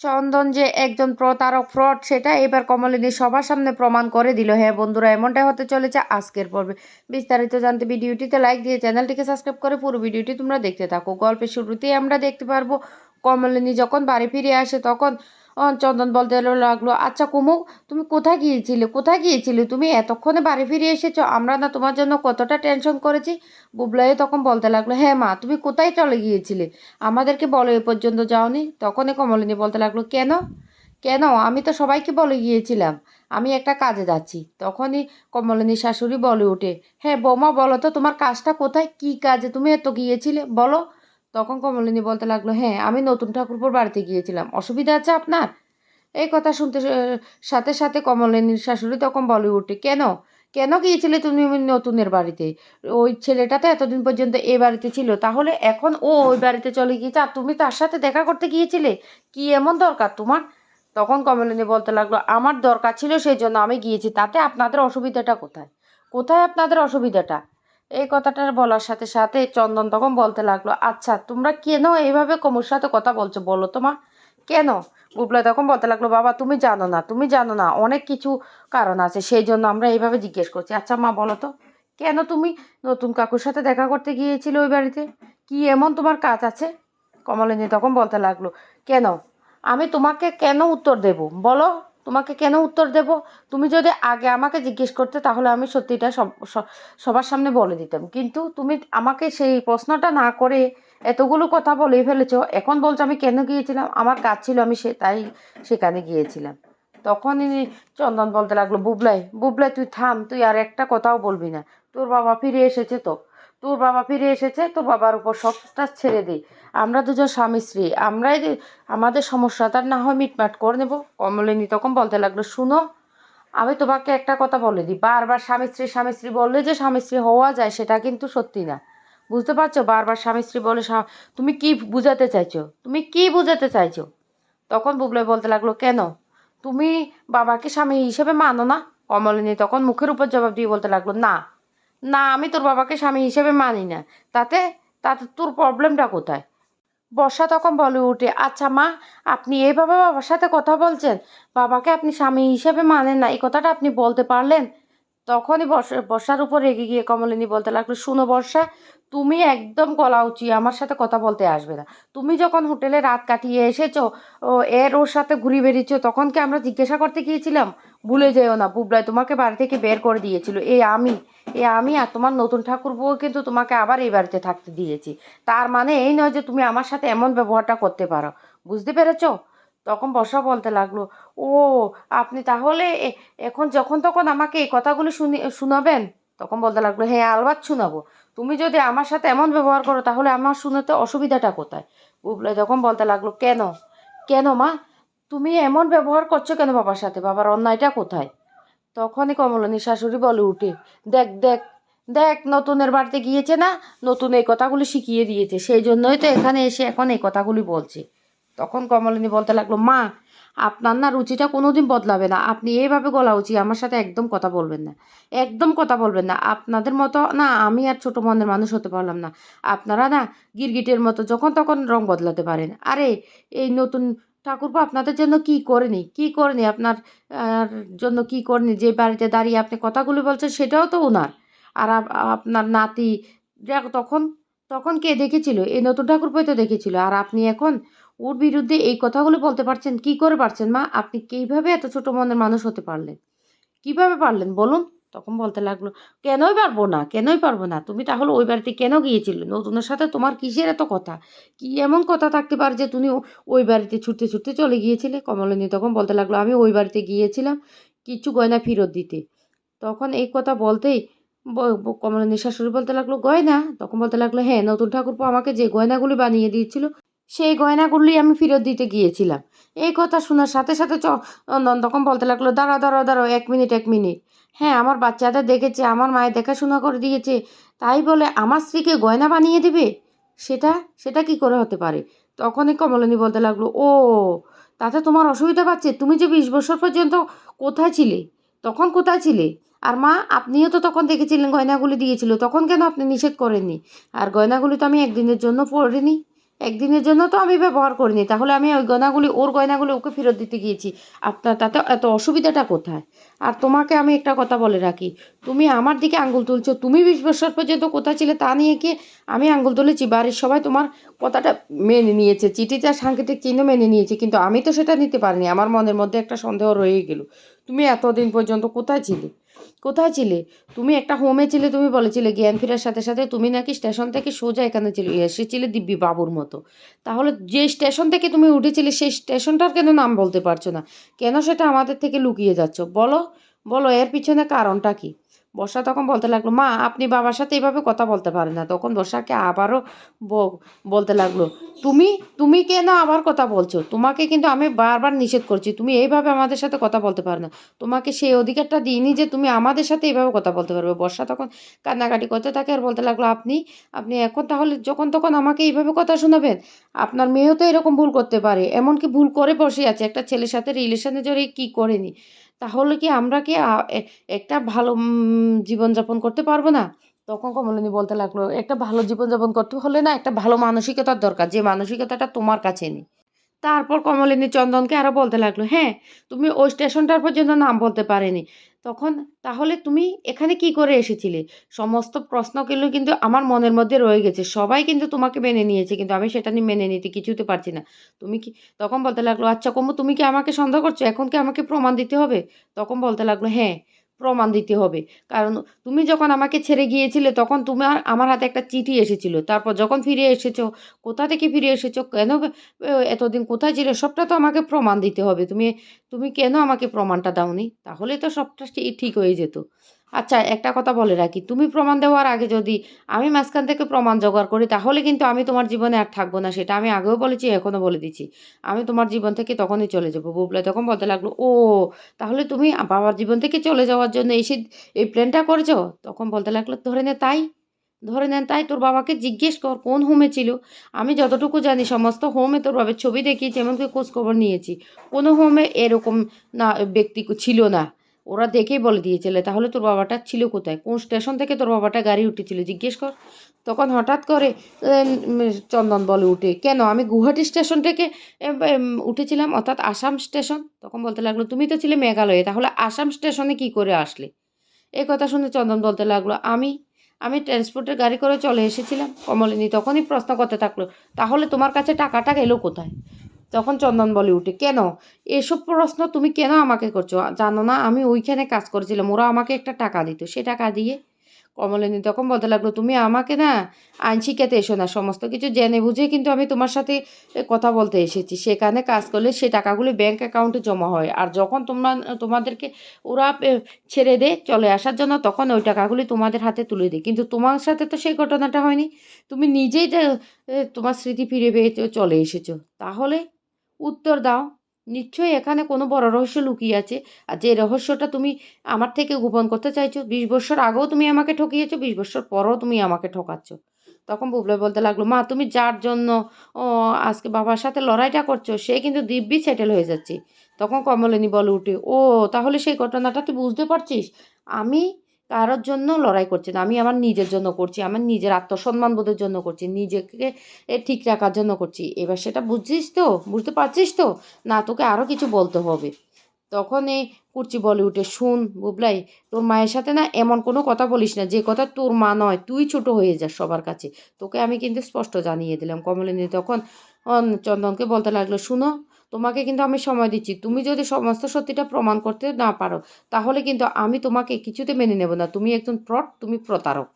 চন্দন যে একজন প্রতারক ফ্রড সেটা এবার কমলিনী সবার সামনে প্রমাণ করে দিল। হ্যাঁ বন্ধুরা, এমনটাই হতে চলেছে আজকের পর্বে। বিস্তারিত জানতে ভিডিওটিতে লাইক দিয়ে চ্যানেলটিকে সাবস্ক্রাইব করে পুরো ভিডিওটি তোমরা দেখতে থাকো। গল্পের শুরুতেই আমরা দেখতে পারব, কমলিনী যখন বাড়ি ফিরে আসে, তখন চন্দন বলতে লাগল আচ্ছা কুমু, তুমি কোথায় গিয়েছিলে? কোথায় গিয়েছিলে? তুমি এতক্ষণে বাড়ি ফিরে এসেছ, আমরা না তোমার জন্য কতটা টেনশন করেছি? বুবলাই তখন বলতে লাগল হ্যাঁ মা, তুমি কোথায় চলে গিয়েছিলে? আমাদেরকে বলো এ পর্যন্ত যাওনি? তখনই কমলিনী বলতে লাগল, কেন? কেন? আমি তো সবাইকে বলে গিয়েছিলাম, আমি একটা কাজে যাচ্ছি। তখনই কমলিনী শাশুড়ি বলে ওঠে হ্যাঁ বৌমা, বলো তো তোমার কাজটা কোথায়? কী কাজে তুমি এত গিয়েছিলে? বলো। তখন কমলিনী বলতে লাগল হ্যাঁ আমি নতুন ঠাকুরপুর বাড়িতে গিয়েছিলাম। অসুবিধা আছে আপনার? এই কথা শুনতে সাথে সাথে কমলিনীর শাশুড়ি তখন বলে ওঠে কেন? কেন গিয়েছিলে তুমি নতুনের বাড়িতে? ওই ছেলেটা তো এতদিন পর্যন্ত এ বাড়িতে ছিল। তাহলে এখন ও ওই বাড়িতে চলে গিয়েছে আর তুমি তার সাথে দেখা করতে গিয়েছিলে? কি এমন দরকার তোমার? তখন কমলিনী বলতে লাগল, আমার দরকার ছিল সেই জন্য আমি গিয়েছি। তাতে আপনাদের অসুবিধাটা কোথায়? কোথায় আপনাদের অসুবিধাটা? এই কথাটা বলার সাথে সাথে চন্দন তখন বলতে লাগল আচ্ছা তোমরা কেন এইভাবে কমুর সাথে কথা বলছো? বলো তো মা। কেন? গুবলা তখন বলতে লাগল, বাবা, তুমি জানো না, তুমি জানো না, অনেক কিছু কারণ আছে, সেই জন্য আমরা এইভাবে জিজ্ঞেস করছি। আচ্ছা মা, বলো তো, কেন তুমি নতুন কাকুর সাথে দেখা করতে গিয়েছিলে ওই বাড়িতে? কি এমন তোমার কাজ আছে? কমলিনী তখন বলতে লাগল, কেন? আমি তোমাকে কেন উত্তর দেব? বলো তোমাকে কেন উত্তর দেব? তুমি যদি আগে আমাকে জিজ্ঞেস করতে, তাহলে আমি সত্যিটা সব সবার সামনে বলে দিতাম। কিন্তু তুমি আমাকে সেই প্রশ্নটা না করে এতগুলো কথা বলেই ফেলেছো। এখন বলছো আমি কেন গিয়েছিলাম? আমার কাজ ছিল, আমি সে তাই সেখানে গিয়েছিলাম। তখনই চন্দন বলতে লাগল, বুবলাই বুবলাই তুই থাম, তুই আর একটা কথাও বলবি না। তোর বাবা ফিরে এসেছে তো। তোর বাবা ফিরে এসেছে, তোর বাবার উপর সবটা ছেড়ে দে। আমরা দুজন স্বামী স্ত্রী, আমরাই আমাদের সমস্যাটা না হয় মিটমাট করে নেব। কমলিনী তখন বলতে লাগল, শুনো, আমি তোমাকে একটা কথা বলে দিই। বারবার স্বামী স্ত্রী স্বামী স্ত্রী বললে যে স্বামী স্ত্রী হওয়া যায়, সেটা কিন্তু সত্যি না। বুঝতে পারছ? বারবার স্বামী স্ত্রী বলে তুমি কি বুঝাতে চাইছো? তুমি কি বুঝাতে চাইছো? তখন বুবলাই বলতে লাগল, কেন? তুমি বাবাকে স্বামী হিসেবে মানো না? কমলিনী তখন মুখের উপর জবাব দিয়ে বলতে লাগল, না না, আমি তোর বাবাকে স্বামী হিসেবে মানি না। তাতে তাতে তোর প্রবলেমটা কোথায়? বর্ষা তখন বলে উঠে আচ্ছা মা, আপনি এইভাবে বাবার সাথে কথা বলছেন। বাবাকে আপনি স্বামী হিসেবে মানেন না। এই কথাটা আপনি বলতে পারলেন? তখনই বর্ষা, বর্ষার উপর রেগে গিয়ে কমলিনী বলতে লাগল, শুনো বর্ষা, তুমি একদম গলা উঁচিয়ে আমার সাথে কথা বলতে আসবে না। তুমি যখন হোটেলে রাত কাটিয়ে এসেছ, ও, এর ওর সাথে ঘুরে বেরিয়েছো তখন কি আমরা জিজ্ঞাসা করতে গিয়েছিলাম? ভুলে যেও না, বুবলাই তোমাকে বাড়ি থেকে বের করে দিয়েছিল। এই আমি, এ আমি আর তোমার নতুন ঠাকুর বউ কিন্তু তোমাকে আবার এই বাড়িতে থাকতে দিয়েছি। তার মানে এই নয় যে তুমি আমার সাথে এমন ব্যবহারটা করতে পারো। বুঝতে পেরেছ? তখন বর্ষা বলতে লাগল, ও, আপনি তাহলে এখন যখন তখন আমাকে এই কথাগুলো শুনি, শোনাবেন? তখন বলতে লাগল হ্যাঁ আলবাত শোনাবো। তুমি যদি আমার সাথে এমন ব্যবহার করো, তাহলে আমার শুনতে অসুবিধাটা কোথায়? বুবলাই তখন বলতে লাগল, কেন? কেন মা? তুমি এমন ব্যবহার করছ কেন বাবার সাথে? বাবার অন্যায়টা কোথায়? তখনই কমলিনী শাশুড়ি বলে উঠে, দেখ দেখ দেখ, নতুনের বাড়িতে গিয়েছে না? নতুন এই কথাগুলি শিখিয়ে দিয়েছে। সেই জন্যই তো এখানে এসে এখন এই কথাগুলি বলছে। তখন কমলিনী বলতে লাগল, মা, আপনার না রুচিটা কোনোদিন বদলাবে না। আপনি এইভাবে গলা উচিত আমার সাথে একদম কথা বলবেন না। একদম কথা বলবেন না। আপনাদের মতো, না, আমি আর ছোটো মনের মানুষ হতে পারলাম না। আপনারা না গিরগিটের মতো যখন তখন রং বদলাতে পারেন। আরে, এই নতুন ঠাকুরপো আপনাদের জন্য কি করেনি? কি করেনি আপনার জন্য কি করেনি? যে বাড়িতে দাঁড়িয়ে আপনি কথাগুলি বলছেন, সেটাও তো ওনার আর আপনার নাতি তখন তখন কে দেখেছিল? এই নতুন ঠাকুরপোই তো দেখেছিল। আর আপনি এখন ওর বিরুদ্ধে এই কথাগুলো বলতে পারছেন, কি করে পারছেন মা? আপনি কীভাবে এত ছোট মনের মানুষ হতে পারলেন? কীভাবে পারলেন বলুন? তখন বলতে লাগল, কেনই পারব না, কেনই পারব না? তুমি তাহলে ওই বাড়িতে কেন গিয়েছিলে? নতুনের সাথে তোমার কিসের এত কথা? কি এমন কথা থাকতে পারে যে তুমি ওই বাড়িতে ছুটতে ছুটতে চলে গিয়েছিলে? কমলিনী তখন বলতে লাগল, আমি ওই বাড়িতে গিয়েছিলাম কিছু গয়না ফেরত দিতে। তখন এই কথা বলতেই ব- শাশুড়ি বলতে লাগল, গয়না? তখন বলতে লাগল হ্যাঁ নতুন ঠাকুরপো আমাকে যে গয়নাগুলি বানিয়ে দিয়েছিল সেই গয়নাগুলি আমি ফেরত দিতে গিয়েছিলাম। এই কথা শোনার সাথে সাথে চন্দন তখন বলতে লাগল, দাঁড়াও দাঁড়াও দাঁড়াও, এক মিনিট এক মিনিট। হ্যাঁ আমার বাচ্চাদের দেখেছে, আমার মায়ের দেখাশোনা করে দিয়েছে। তাই বলে আমার স্ত্রীকে গয়না বানিয়ে দিবে? সেটা সেটা কি করে হতে পারে? তখনই কমলিনী বলতে লাগল, ও, তাতে তোমার অসুবিধা পাচ্ছে? তুমি যে বিশ বছর পর্যন্ত কোথায় ছিলে? তখন কোথায় ছিলে? আর মা, আপনিও তো তখন দেখেছিলেন গয়নাগুলি দিয়েছিল, তখন কেন আপনি নিষেধ করেননি? আর গয়নাগুলি তো আমি একদিনের জন্য পরিনি একদিনের জন্য তো আমি ব্যবহার করিনি। তাহলে আমি ওই গয়নাগুলি, ওর গয়নাগুলি ওকে ফেরত দিতে গিয়েছি। আপনার তাতে এত অসুবিধাটা কোথায়? আর তোমাকে আমি একটা কথা বলে রাখি। তুমি আমার দিকে আঙ্গুল তুলছো। তুমি বিশ বছর পর্যন্ত কোথায় ছিলে তা নিয়ে কি আমি আঙ্গুল তুলেছি? বাড়ির সবাই তোমার কথাটা মেনে নিয়েছে। চিঠিটা সাংকেতিক চিহ্ন মেনে নিয়েছে। কিন্তু আমি তো সেটা নিতে পারিনি। আমার মনের মধ্যে একটা সন্দেহ রয়েই গেল। তুমি এতদিন পর্যন্ত কোথায় ছিলে? কোথায় ছিলে? তুমি একটা হোমে ছিলে, তুমি বলেছিলে জ্ঞান ফেরার সাথে সাথে তুমি নাকি স্টেশন থেকে সোজা এখানে ছিলে এসেছিলে দিব্যি বাবুর মতো। তাহলে যে স্টেশন থেকে তুমি উঠেছিলে, সেই স্টেশনটার কেন নাম বলতে পারছ না? কেন সেটা আমাদের থেকে লুকিয়ে যাচ্ছ? বলো বলো, এর পিছনে কারণটা কি? বর্ষা তখন বলতে লাগল, মা, আপনি বাবার সাথে এইভাবে কথা বলতে পারেন না। তখন বর্ষাকে আবারও বলতে লাগল, তুমি তুমি কেন আবার কথা বলছো? তোমাকে কিন্তু আমি বারবার নিষেধ করছি। তুমি এইভাবে আমাদের সাথে কথা বলতে পারো না। তোমাকে সেই অধিকারটা দিইনি যে তুমি আমাদের সাথে এইভাবে কথা বলতে পারবে। বর্ষা তখন কান্নাকাটি করতে থাকে আর বলতে লাগল, আপনি আপনি এখন তাহলে যখন তখন আমাকে এইভাবে কথা শোনাবেন? আপনার মেয়েও তো এরকম ভুল করতে পারে। এমনকি ভুল করে বসে আছে। একটা ছেলের সাথে রিলেশনে জড়িয়ে কী করেনি তাহলে কি আমরা কি একটা ভালো জীবনযাপন করতে পারব না? তখন কমলিনী বলতে লাগল, একটা ভালো জীবনযাপন করতে হলে না একটা ভালো মানসিকতার দরকার, যে মানসিকতাটা তোমার কাছে নেই। তারপর কমলিনী চন্দনকে আরও বলতে লাগল হ্যাঁ তুমি ওই স্টেশনটার পর্যন্ত নাম বলতে পারেনি। তখন তাহলে তুমি এখানে কি করে এসেছিলে? সমস্ত প্রশ্নগুলো কিন্তু আমার মনের মধ্যে রয়ে গেছে। সবাই কিন্তু তোমাকে মেনে নিয়েছে, কিন্তু আমি সেটা নিয়ে মেনে নিতে কিছুতে পারছি না। তুমি কি, তখন বলতে লাগল আচ্ছা কম্বু তুমি কি আমাকে সন্দেহ করছ? এখন কি আমাকে প্রমাণ দিতে হবে? তখন বলতে লাগল হ্যাঁ। প্রমাণ দিতে হবে। কারণ তুমি যখন আমাকে ছেড়ে গিয়েছিলে, তখন তোমার আমার হাতে একটা চিঠি এসেছিল। তারপর যখন ফিরে এসেছ, কোথা থেকে ফিরে এসেছ, কেন এতদিন কোথায় ছিল, সবটা তো আমাকে প্রমাণ দিতে হবে। তুমি তুমি কেন আমাকে প্রমাণটা দাওনি? তাহলে তো সবটা ঠিক হয়ে যেত। আচ্ছা একটা কথা বলে রাখি। তুমি প্রমাণ দেওয়ার আগে যদি আমি মাঝখান থেকে প্রমাণ জোগাড় করি, তাহলে কিন্তু আমি তোমার জীবনে আর থাকব না, সেটা আমি আগেও বলেছি, এখনও বলে দিচ্ছি। আমি তোমার জীবন থেকে তখনই চলে যাব। বুবলা তখন বলতে লাগল, ও, তাহলে তুমি বাবার জীবন থেকে চলে যাওয়ার জন্য এসে এই প্ল্যানটা করেছ? তখন বলতে লাগল, ধরে নে তাই, ধরে নেন তাই, তোর বাবাকে জিজ্ঞেস কর, কোন হোমে ছিল? আমি যতটুকু জানি, সমস্ত হোমে তোর বাবার ছবি দেখিয়েছি, এমনকি খোঁজখবর নিয়েছি। কোনো হোমে এরকম না, ব্যক্তি ছিল না। ওরা দেখেই বলে দিয়েছিলে, তাহলে তোর বাবাটা ছিল কোথায়? কোন স্টেশন থেকে তোর বাবাটা গাড়ি উঠেছিল? জিজ্ঞেস কর। তখন হঠাৎ করে চন্দন বলে উঠে, কেন? আমি গুয়াহাটি স্টেশন থেকে উঠেছিলাম, অর্থাৎ আসাম স্টেশন? তখন বলতে লাগল, তুমি তো ছিলে মেঘালয়ে, তাহলে আসাম স্টেশনে কি করে আসলে? এই কথা শুনে চন্দন বলতে লাগল, আমি আমি ট্রান্সপোর্টের গাড়ি করে চলে এসেছিলাম। কমলিনী তখনই প্রশ্ন করতে থাকল, তাহলে তোমার কাছে টাকাটা গেলো কোথায়? তখন চন্দন বলে উঠে, কেন? এসব প্রশ্ন তুমি কেন আমাকে করছ? জানো না, আমি ওইখানে কাজ করেছিলাম, ওরা আমাকে একটা টাকা দিত, সে টাকা দিয়ে। কমলিনী তখন বলতে লাগল, তুমি আমাকে না আইন শিখাতে এসো না, সমস্ত কিছু জেনে বুঝে কিন্তু আমি তোমার সাথে কথা বলতে এসেছি। সেখানে কাজ করলে সে টাকাগুলি ব্যাংক অ্যাকাউন্টে জমা হয়, আর যখন তোমরা, তোমাদেরকে ওরা ছেড়ে দে চলে আসার জন্য, তখন ওই টাকাগুলি তোমাদের হাতে তুলে দিই কিন্তু তোমার সাথে তো সেই ঘটনাটা হয়নি। তুমি নিজেই তোমার স্মৃতি ফিরে পেয়ে চলে এসেছ। তাহলে উত্তর দাও। নিশ্চয়ই এখানে কোনো বড় রহস্য লুকিয়ে আছে। আর যে রহস্যটা তুমি আমার থেকে গোপন করতে চাইছো, বিশ বছর আগেও তুমি আমাকে ঠকিয়েছো, বিশ বছর পরেও তুমি আমাকে ঠকাচ্ছ। তখন বুবলে বলতে লাগল, মা, তুমি যার জন্য, ও, আজকে বাবার সাথে লড়াইটা করছ, সে কিন্তু দিব্যি সেটেল হয়ে যাচ্ছে। তখন কমলিনী বলে উঠে, ও, তাহলে সেই ঘটনাটা তুই বুঝতে পারছিস? আমি কারোর জন্য লড়াই করছি না, আমি আমার নিজের জন্য করছি, আমার নিজের আত্মসম্মান বোধের জন্য করছি, নিজেকে ঠিক রাখার জন্য করছি। এবার সেটা বুঝছিস তো? বুঝতে পারছিস তো? না, তোকে আরও কিছু বলতে হবে। তখন এই কুর্চি বলে উঠে, শুন বুবলাই, তোর মায়ের সাথে না এমন কোনো কথা বলিস না, যে কথা তোর মা নয়, তুই ছোট হয়ে যাস সবার কাছে। তোকে আমি কিন্তু স্পষ্ট জানিয়ে দিলাম। কমলিনী তখন চন্দনকে বলতে লাগল, শুনো তোমাকে কিন্তু আমি সময় দিচ্ছি। তুমি যদি সমস্ত সত্যিটা প্রমাণ করতে না পারো, তাহলে কিন্তু আমি তোমাকে কিছুতে মেনে নেব না। তুমি একজন ফ্রড তুমি প্রতারক।